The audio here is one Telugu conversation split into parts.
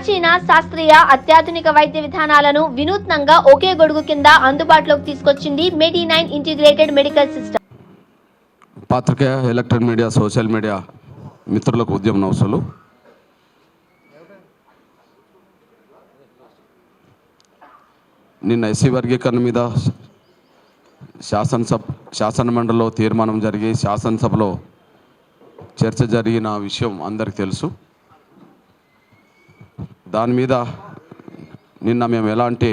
ప్రాచీన శాస్త్రీయ అత్యాధునిక వైద్య విధానాలను వినూత్నంగా ఒకే గొడుగు కింద అందుబాటులోకి తీసుకొచ్చింది Medi nine integrated medical system. పాత్రికేయ ఎలక్ట్రానిక్ మీడియా సోషల్ మీడియా మిత్రులకు ఉద్యమ నవసలు నిన్న ఎస్సీ వర్గీకరణ మీద శాసనసభ శాసనమండలిలో తీర్మానం జరిగి శాసనసభలో చర్చ జరిగిన విషయం అందరికి తెలుసు. దాని మీద నిన్న మేము ఎలాంటి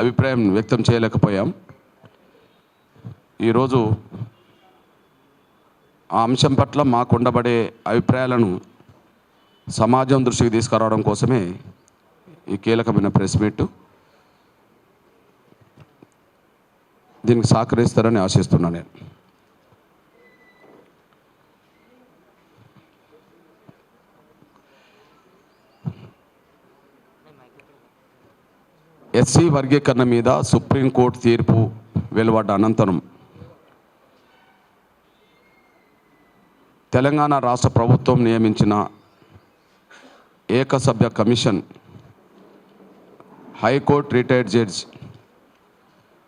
అభిప్రాయం వ్యక్తం చేయలేకపోయాం. ఈరోజు ఆ అంశం పట్ల మాకు ఉండబడే అభిప్రాయాలను సమాజం దృష్టికి తీసుకురావడం కోసమే ఈ కీలకమైన ప్రెస్ మీట్. దీనికి సహకరిస్తారని ఆశిస్తున్నాను నేను. ఎస్సీ వర్గీకరణ మీద సుప్రీంకోర్టు తీర్పు వెలువడ్డ అనంతరం తెలంగాణ రాష్ట్ర ప్రభుత్వం నియమించిన ఏకసభ్య commission high court retired judge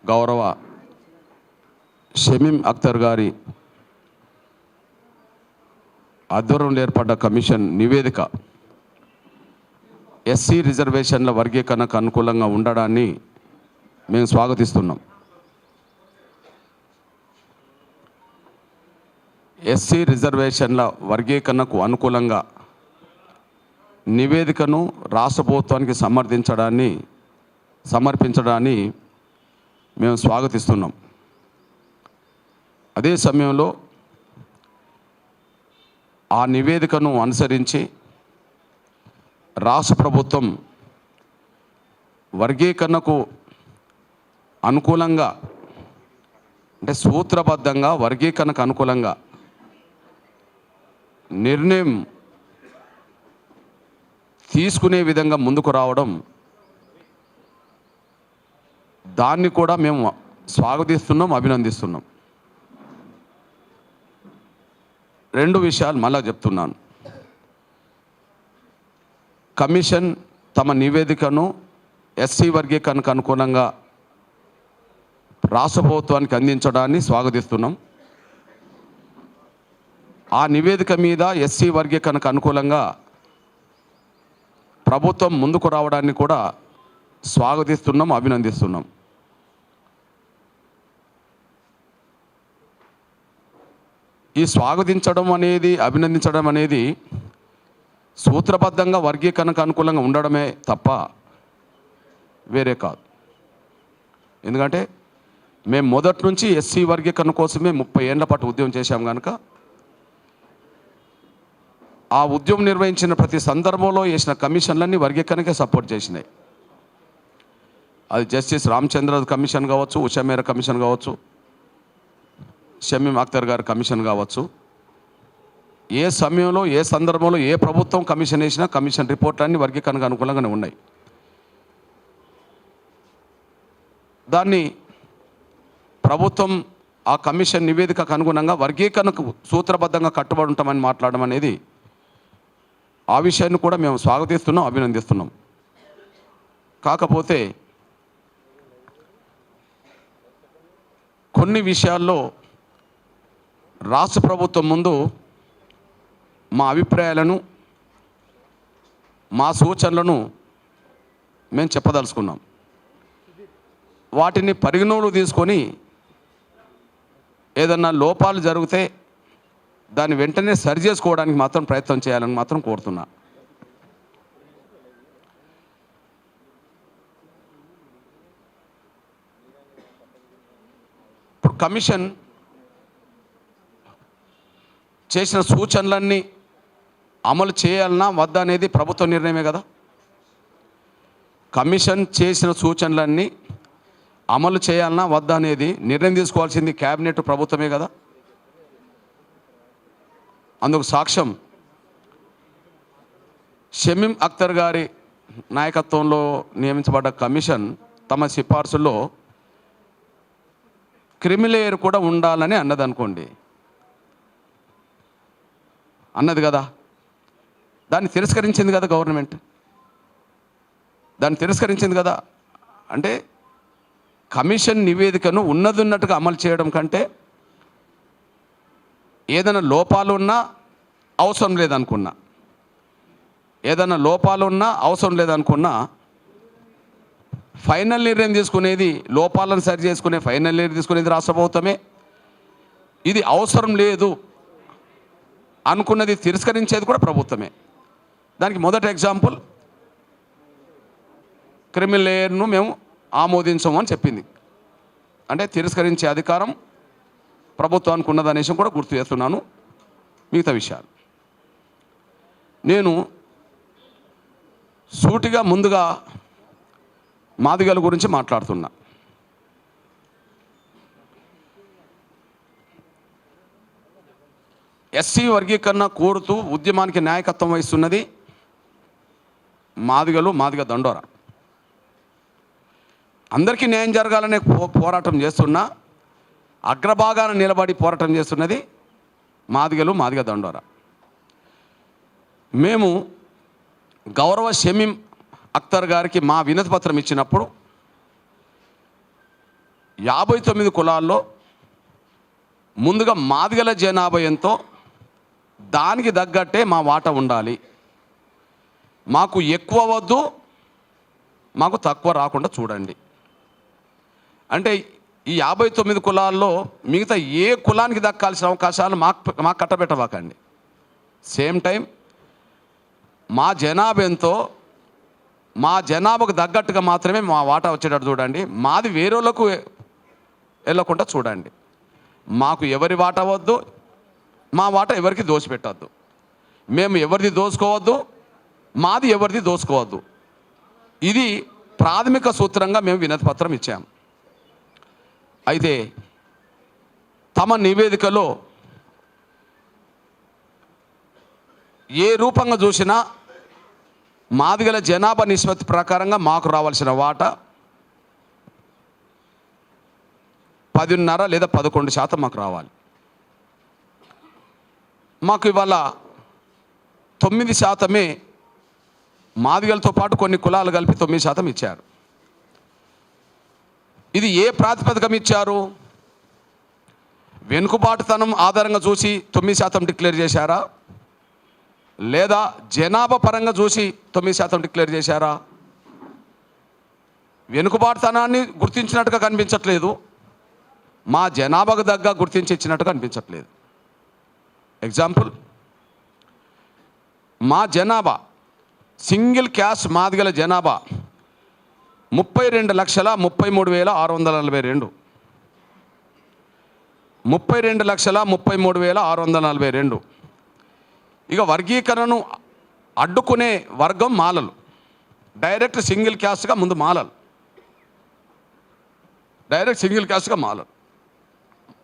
గౌరవ షమీం అఖ్తర్ గారి ఆధ్వర్యంలో ఏర్పడ్డ కమిషన్ నివేదిక ఎస్సీ రిజర్వేషన్ల వర్గీకరణకు అనుకూలంగా ఉండడాన్ని మేము స్వాగతిస్తున్నాం. ఎస్సీ రిజర్వేషన్ల వర్గీకరణకు అనుకూలంగా నివేదికను రాష్ట్ర ప్రభుత్వానికి సమర్థించడాన్ని సమర్పించడాన్ని మేము స్వాగతిస్తున్నాం. అదే సమయంలో ఆ నివేదికను అనుసరించి రాష్ట్ర ప్రభుత్వం వర్గీకరణకు అనుకూలంగా అంటే సూత్రబద్ధంగా వర్గీకరణకు అనుకూలంగా నిర్ణయం తీసుకునే విధంగా ముందుకు రావడం దాన్ని కూడా మేము స్వాగతిస్తున్నాం అభినందిస్తున్నాం. రెండు విషయాలు మళ్ళా చెప్తున్నాను. కమిషన్ తమ నివేదికను ఎస్సీ వర్గీకరణకు అనుగుణంగా రాష్ట్ర ప్రభుత్వానికి అందించడాన్ని స్వాగతిస్తున్నాం. ఆ నివేదిక మీద ఎస్సీ వర్గీకరణకు అనుకూలంగా ప్రభుత్వం ముందుకు రావడాన్ని కూడా స్వాగతిస్తున్నాం అభినందిస్తున్నాం. ఈ స్వాగతించడం అనేది అభినందించడం అనేది సూత్రబద్ధంగా వర్గీకరణకు అనుకూలంగా ఉండడమే తప్ప వేరే కాదు. ఎందుకంటే మేము మొదటి నుంచి ఎస్సీ వర్గీకరణ కోసమే ముప్పై ఏళ్ళ పాటు ఉద్యమం చేశాం కనుక ఆ ఉద్యమం నిర్వహించిన ప్రతి సందర్భంలో వేసిన కమిషన్లన్నీ వర్గీకరణకే సపోర్ట్ చేసినాయి. అది జస్టిస్ రామచంద్ర కమిషన్ కావచ్చు ఉషామేర కమిషన్ కావచ్చు షమీం అఖ్తర్ గారి కమిషన్ కావచ్చు. ఏ సమయంలో ఏ సందర్భంలో ఏ ప్రభుత్వం కమిషన్ వేసినా కమిషన్ రిపోర్ట్లన్నీ వర్గీకరణకు అనుకూలంగానే ఉన్నాయి. దాన్ని ప్రభుత్వం ఆ కమిషన్ నివేదికకు అనుగుణంగా వర్గీకరణకు సూత్రబద్ధంగా కట్టుబడి ఉంటామని మాట్లాడడం అనేది ఆ విషయాన్ని కూడా మేము స్వాగతిస్తున్నాం అభినందిస్తున్నాం. కాకపోతే కొన్ని విషయాల్లో రాష్ట్ర ప్రభుత్వం ముందు మా అభిప్రాయాలను మా సూచనలను మేము చెప్పదలుచుకున్నాం. వాటిని పరిగణలో తీసుకొని ఏదన్నా లోపాలు జరిగితే దాన్ని వెంటనే సరి చేసుకోవడానికి మాత్రం ప్రయత్నం చేయాలని మాత్రం కోరుతున్నా. ఇప్పుడు కమిషన్ చేసిన సూచనలన్నీ అమలు చేయాలన్నా వద్దా అనేది ప్రభుత్వ నిర్ణయమే కదా. కమిషన్ చేసిన సూచనలన్నీ అమలు చేయాలన్నా వద్దా అనేది నిర్ణయం తీసుకోవాల్సింది క్యాబినెట్ ప్రభుత్వమే కదా. అందుకు సాక్ష్యం షమీం అఖ్తర్ గారి నాయకత్వంలో నియమించబడ్డ కమిషన్ తమ సిఫార్సుల్లో క్రిమిలేయర్ కూడా ఉండాలని అన్నది అనుకోండి అన్నది కదా. దాన్ని తిరస్కరించింది కదా గవర్నమెంట్. దాన్ని తిరస్కరించింది కదా. అంటే కమిషన్ నివేదికను ఉన్నదున్నట్టుగా అమలు చేయడం కంటే ఏదైనా లోపాలు ఉన్నా అవసరం లేదనుకున్నా. ఏదైనా లోపాలు ఉన్నా అవసరం లేదనుకున్నా ఫైనల్ నిర్ణయం తీసుకునేది లోపాలను సరి చేసుకునే ఫైనల్ నిర్ణయం తీసుకునేది రాష్ట్ర ప్రభుత్వమే. ఇది అవసరం లేదు అనుకున్నది తిరస్కరించేది కూడా ప్రభుత్వమే. దానికి మొదటి ఎగ్జాంపుల్ క్రిమినల్ లేయర్ను మేము ఆమోదించము అని చెప్పింది. అంటే తిరస్కరించే అధికారం ప్రభుత్వానికి ఉన్నదనేసి కూడా గుర్తు చేస్తున్నాను. మిగతా విషయాలు. నేను సూటిగా ముందుగా మాదిగల గురించి మాట్లాడుతున్నా. ఎస్సీ వర్గీకరణ కోరుతూ ఉద్యమానికి నాయకత్వం వహిస్తున్నది మాదిగలు మాదిగ దండోర. అందరికీ న్యాయం జరగాలనే పో పోరాటం చేస్తున్నా అగ్రభాగాన నిలబడి పోరాటం చేస్తున్నది మాదిగలు మాదిగ దండోర. మేము గౌరవ షమీం అఖ్తర్ గారికి మా వినతి పత్రం ఇచ్చినప్పుడు యాభై తొమ్మిది కులాల్లో ముందుగా మాదిగల జనాభా ఎంతో దానికి తగ్గట్టే మా వాట ఉండాలి. మాకు ఎక్కువ వద్దు మాకు తక్కువ రాకుండా చూడండి. అంటే ఈ యాభై తొమ్మిది కులాల్లో మిగతా ఏ కులానికి దక్కాల్సిన అవకాశాలు మాకు మాకు కట్టబెట్టవాకండి సేమ్ టైం మా జనాభా ఎంతో మా జనాభాకు తగ్గట్టుగా మాత్రమే మా వాటా వచ్చేటట్టు చూడండి. మాది వేరేలకు వెళ్ళకుండా చూడండి. మాకు ఎవరి వాటా వద్దు మా వాటా ఎవరికి దోచిపెట్టద్దు మేము ఎవరిది దోసుకోవద్దు మాది ఎవరిది దోసుకోవద్దు ఇది ప్రాథమిక సూత్రంగా మేము వినతి పత్రం ఇచ్చాము. అయితే తమ నివేదికలో ఏ రూపంగా చూసినా మాది గల జనాభా నిష్పత్తి ప్రకారంగా మాకు రావాల్సిన వాటా పదిన్నర లేదా పదకొండు శాతం మాకు రావాలి. మాకు ఇవాళ తొమ్మిది శాతమే మాదిగలతో పాటు కొన్ని కులాలు కలిపి తొమ్మిది శాతం ఇచ్చారు. ఇది ఏ ప్రాతిపదికం ఇచ్చారు? వెనుకబాటుతనం ఆధారంగా చూసి తొమ్మిది శాతం డిక్లేర్ చేశారా? లేదా జనాభా పరంగా చూసి తొమ్మిది శాతం డిక్లేర్ చేశారా? వెనుకబాటుతనాన్ని గుర్తించినట్టుగా కనిపించట్లేదు. మా జనాభాకు దగ్గర గుర్తించి ఇచ్చినట్టుగా కనిపించట్లేదు. ఎగ్జాంపుల్ మా జనాభా సింగిల్ క్యాష్ మాదిగల జనాభా ముప్పై రెండు లక్షల ముప్పై మూడు వేల ఆరు వందల నలభై రెండు. ముప్పై రెండు లక్షల ముప్పై మూడు వేల ఆరు వందల నలభై రెండు. ఇక వర్గీకరణను అడ్డుకునే వర్గం మాలలు. డైరెక్ట్ సింగిల్ క్యాస్ట్గా ముందు మాలలు. డైరెక్ట్ సింగిల్ క్యాస్ట్గా మాలలు.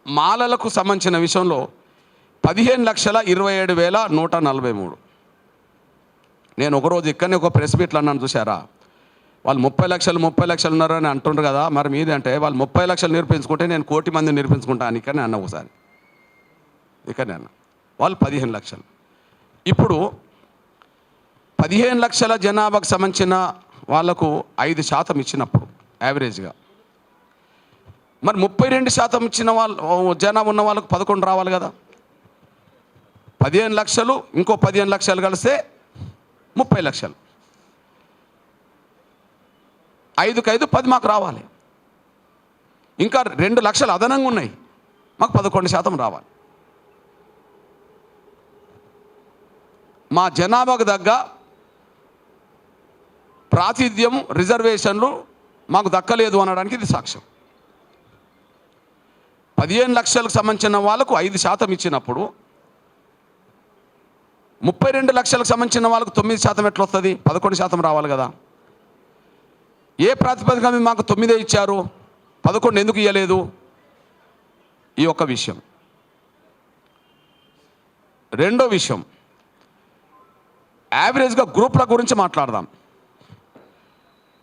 మాలలకు సంబంధించిన విషయంలో పదిహేను లక్షల ఇరవై ఏడు వేల నూట నలభై మూడు. నేను ఒకరోజు ఇక్కడనే ఒక ప్రెస్ మీట్లు అన్నాను చూసారా వాళ్ళు ముప్పై లక్షలు ముప్పై లక్షలు ఉన్నారు అని అంటుండ్రు కదా మరి మీది అంటే వాళ్ళు ముప్పై లక్షలు నిరూపించుకుంటే నేను కోటి మంది నిరూపించుకుంటాను ఇక్కడనే అన్న ఒకసారి. ఇక్కడనే అన్న. వాళ్ళు పదిహేను లక్షలు. ఇప్పుడు పదిహేను లక్షల జనాభాకు సంబంధించిన వాళ్ళకు ఐదు శాతం ఇచ్చినప్పుడు యావరేజ్గా. మరి ముప్పై రెండు శాతం ఇచ్చిన వాళ్ళు జనాభా ఉన్న వాళ్ళకు పదకొండు రావాలి కదా. పదిహేను లక్షలు ఇంకో పదిహేను లక్షలు కలిస్తే ముప్పై లక్షలు. ఐదుకి ఐదు పది మాకు రావాలి. ఇంకా రెండు లక్షలు అదనంగా ఉన్నాయి. మాకు పదకొండు శాతం రావాలి. మా జనాభాకు తగ్గ ప్రాతిథ్యం రిజర్వేషన్లు మాకు దక్కలేదు అనడానికి ఇది సాక్ష్యం. పదిహేను లక్షలకు సంబంధించిన వాళ్ళకు ఐదు శాతం ఇచ్చినప్పుడు ముప్పై రెండు లక్షలకు సంబంధించిన వాళ్ళకు తొమ్మిది శాతం ఎట్లా వస్తుంది పదకొండు శాతం రావాలి కదా. ఏ ప్రాతిపదిక మాకు తొమ్మిదే ఇచ్చారు? పదకొండు ఎందుకు ఇవ్వలేదు ఈ ఒక్క విషయం. రెండో విషయం. యావరేజ్గా గ్రూప్ల గురించి మాట్లాడదాం.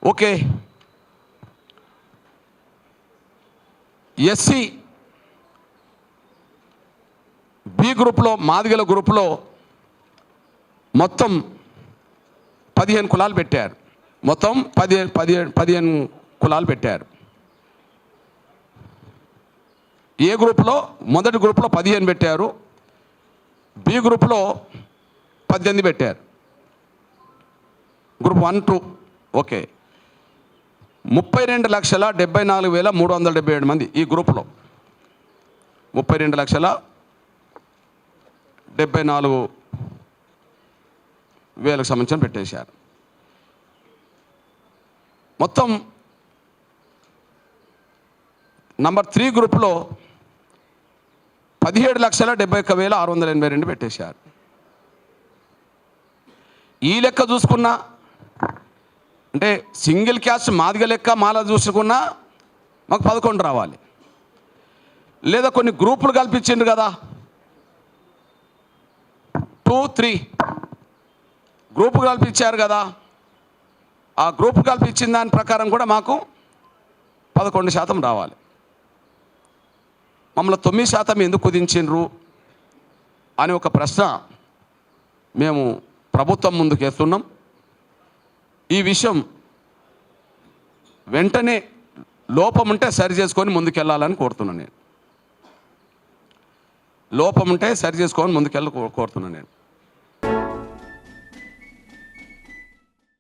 ఓకే. ఎస్సీ బి గ్రూప్లో మాదిగల గ్రూప్లో మొత్తం పదిహేను కులాలు పెట్టారు. మొత్తం పదిహేను పదిహేను పదిహేను కులాలు పెట్టారు. ఏ గ్రూప్లో? మొదటి గ్రూప్లో పదిహేను పెట్టారు. బి గ్రూప్లో పద్దెనిమిది పెట్టారు. Group one two okay. ముప్పై రెండు లక్షల డెబ్బై నాలుగు వేల మూడు వందల డెబ్బై ఏడు మంది ఈ గ్రూప్లో. ముప్పై రెండు లక్షల డెబ్బై నాలుగు వేలకు సంబంధించిన పెట్టేశారు. మొత్తం నంబర్ త్రీ గ్రూప్లో పదిహేడు లక్షల డెబ్బై ఒక్క వేల ఆరు వందల ఎనభై రెండు పెట్టేశారు. ఈ లెక్క చూసుకున్నా అంటే సింగిల్ క్యాస్ట్ మాదిగ లెక్క మాల చూసుకున్నా మాకు పదకొండు రావాలి. లేదా కొన్ని గ్రూపులు కల్పించిండ్రు కదా. టూ త్రీ గ్రూపు కల్పించారు కదా. ఆ గ్రూప్ కల్పించిన దాని ప్రకారం కూడా మాకు పదకొండు శాతం రావాలి. మమ్మల్ని తొమ్మిది శాతం ఎందుకు కుదించిండ్రు అని ఒక ప్రశ్న మేము ప్రభుత్వం ముందుకేస్తున్నాం ఈ విషయం వెంటనే లోపం ఉంటే సరి చేసుకొని ముందుకెళ్ళాలని కోరుతున్నాను నేను. లోపం ఉంటే సరి చేసుకొని ముందుకెళ్ళ కోరుతున్నాను నేను.